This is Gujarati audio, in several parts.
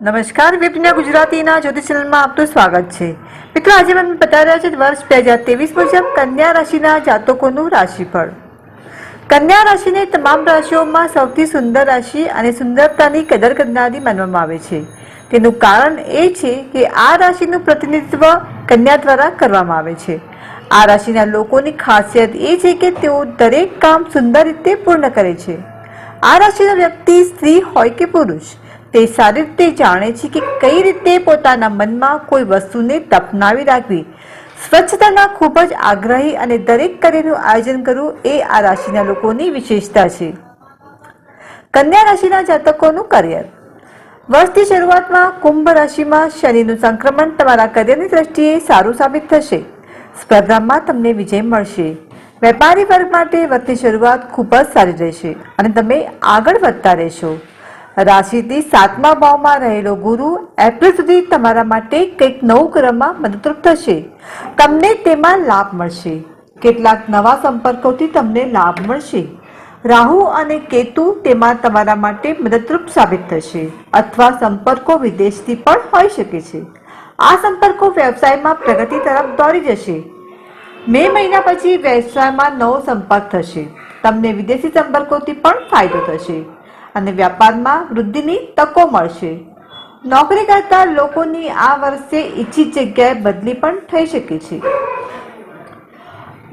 નમસ્કાર વિપના ગુજરાતીના જ્યોતિષ ચેનલમાં આપનું સ્વાગત છે. મિત્રો, આજે મને બતા રહ્યા છે વર્ષ બે હજાર ત્રેવીસ મુજબ કન્યા રાશિના જાતકોનું રાશિફળ. કન્યા રાશિને તમામ રાશિઓમાં સૌથી સુંદર રાશિ અને સુંદરતાની કદર કરનારી માનવામાં આવે છે. તેનું કારણ એ છે કે આ રાશિનું પ્રતિનિધિત્વ કન્યા દ્વારા કરવામાં આવે છે. આ રાશિના લોકોની ખાસિયત એ છે કે તેઓ દરેક કામ સુંદર રીતે પૂર્ણ કરે છે. આ રાશિના વ્યક્તિ સ્ત્રી હોય કે પુરુષ તે સારી રીતે જાણે છે કે કઈ રીતે પોતાના મનમાં કોઈ વસ્તુને તપનાવી રાખવી. સ્વચ્છતાના ખૂબ જ આગ્રહી અને દરેક કાર્યનું આયોજન કરવું એ આ રાશિના લોકોની વિશેષતા છે. કન્યા રાશિના જાતકોનું કરિયર. વર્ષની શરૂઆતમાં કુંભ રાશિમાં શનિનું સંક્રમણ તમારા કરિયરની દ્રષ્ટિએ સારું સાબિત થશે. સ્પર્ધામાં તમને વિજય મળશે. વેપારી વર્ગ માટે વર્ષની શરૂઆત ખૂબ જ સારી રહેશે અને તમે આગળ વધતા રહેશો. રાશિથી સાતમા ભાવમાં રહેલો ગુરુ એપ્રિલ સુધી તમારા માટે કંઈક નવું કરવામાં મદદરૂપ થશે. તમને તેમાં લાભ મળશે. કેટલાક નવા સંપર્કોથી તમને લાભ મળશે. રાહુ અને કેતુ તેમાં તમારા માટે મદદરૂપ સાબિત થશે અથવા સંપર્કો વિદેશથી પણ હોઈ શકે છે. આ સંપર્કો વ્યવસાયમાં પ્રગતિ તરફ દોરી જશે. મે મહિના પછી વ્યવસાયમાં નવો સંપર્ક થશે. તમને વિદેશી સંપર્કોથી પણ ફાયદો થશે. અને વ્યાપારમાં વૃદ્ધિની તકો મળશે. નોકરી કરતા લોકોની આ વર્ષે ઈચ્છિત જગ્યાએ બદલી પણ થઈ શકે છે.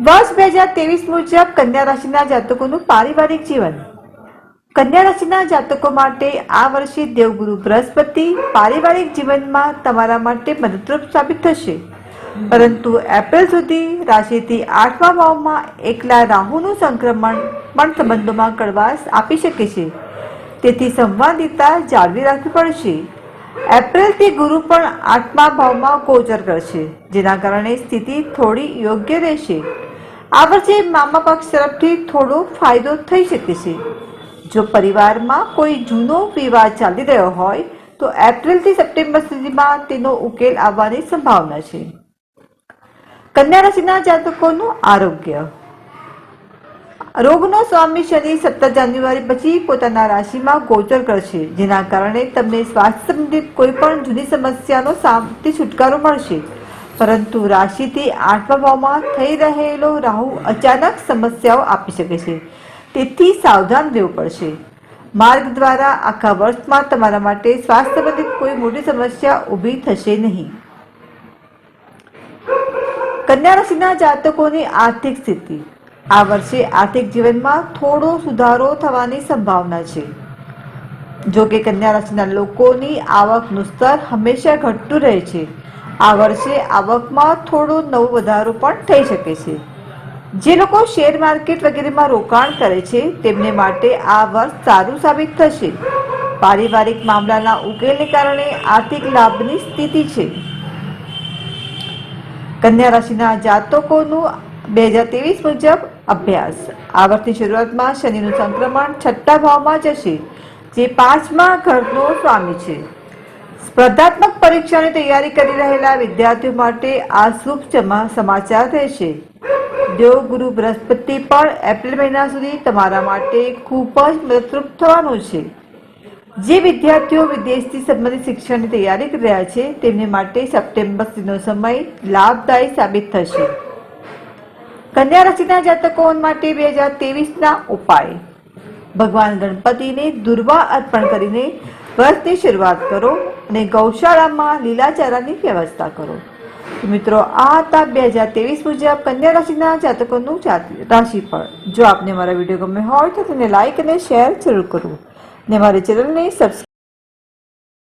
વર્ષ બે હજાર ત્રેવીસ મુજબ કન્યા રાશિના જાતકોનું પારિવારિક જીવન. કન્યા રાશિના જાતકો માટે આ વર્ષે દેવગુરુ બૃહસ્પતિ પારિવારિક જીવનમાં તમારા માટે મદદરૂપ સાબિત થશે. પરંતુ એપ્રિલ સુધી રાશિથી આઠમા ભાવમાં એકલા રાહુનું સંક્રમણ પણ સંબંધોમાં કડવાશ આપી શકે છે. તેથી સંવાદિતા જાળવી રાખવી પડશે એપ્રિલથી ગુરુ પણ આઠમા ભાવમાં ગોચર કરશે જેના કારણે સ્થિતિ થોડી યોગ્ય રહેશે. આ વર્ષે મામા પક્ષ તરફથી થોડો ફાયદો થઈ શકે છે. જો પરિવારમાં કોઈ જૂનો વિવાદ ચાલી રહ્યો હોય, તો એપ્રિલથી સપ્ટેમ્બર સુધીમાં તેનો ઉકેલ આવવાની સંભાવના છે. કન્યા રાશિના જાતકોનું આરોગ્ય. રોગનો સ્વામી શનિ સત્તર જાન્યુઆરી પછી પોતાના રાશિમાં ગોચર કરશે, જેના કારણે તમને સ્વાસ્થ્ય સંબંધિત કોઈ પણ જૂની સમસ્યાનો સામથી છુટકારો મળશે. પરંતુ રાશિથી આઠમા ભાવમાં થઈ રહેલો રાહુ અચાનક સમસ્યાઓ આપી શકે છે. તેથી સાવધાન રહેવું પડશે. માર્ગ દ્વારા આખા વર્ષમાં તમારા માટે સ્વાસ્થ્ય સંબંધિત કોઈ મોટી સમસ્યા ઊભી થશે નહીં. કન્યા રાશિના જાતકોની આર્થિક સ્થિતિ. આ વર્ષે આર્થિક જીવનમાં થોડો સુધારો થવાની સંભાવના છે. જો કે કન્યા રાશિના લોકોની આવકનું સ્તર હંમેશા ઘટતું રહે છે. આ વર્ષે આવકમાં થોડો નવો વધારો પણ થઈ શકે છે. જે લોકો શેર માર્કેટ વગેરેમાં રોકાણ કરે છે, તેમને માટે આ વર્ષ સારું સાબિત થશે. પારિવારિક મામલાના ઉકેલને કારણે આર્થિક લાભની સ્થિતિ છે. કન્યા રાશિના જાતકોનું બે હજાર ત્રેવીસ મુજબ અભ્યાસ. આ વર્ષની શરૂઆતમાં શનિનું સંક્રમણ છઠ્ઠા ભાવમાં જશે, જે પાંચમા ઘરનો સ્વામી છે. સ્પર્ધાત્મક પરીક્ષાની તૈયારી કરી રહેલા વિદ્યાર્થીઓ માટે આ શુભ સમાચાર રહેશે. દેવગુરુ બૃહસ્પતિ પણ એપ્રિલ મહિના સુધી તમારા માટે ખૂબ જ મદદરૂપ થવાનું છે. જે વિદ્યાર્થીઓ વિદેશથી સંબંધિત શિક્ષણની તૈયારી કરી રહ્યા છે, તેમને માટે સપ્ટેમ્બર સુધીનો સમય લાભદાયી સાબિત થશે. કન્યા રાશિના જાતકો માટે બે હજાર ત્રેવીસના ઉપાય. ભગવાન ગણપતિને દુર્વા અર્પણ કરીને વર્ષની શરૂઆત કરો અને ગૌશાળામાં લીલાચારાની વ્યવસ્થા કરો. મિત્રો, આ હતા બે હજાર ત્રેવીસ મુજબ કન્યા રાશિના જાતકોનું રાશિફળ. જો આપને મારા વીડિયો ગમે હોય તો તેને લાઈક અને શેર જરૂર કરવું ને મારી ચેનલને સબસ્ક્રાઈબ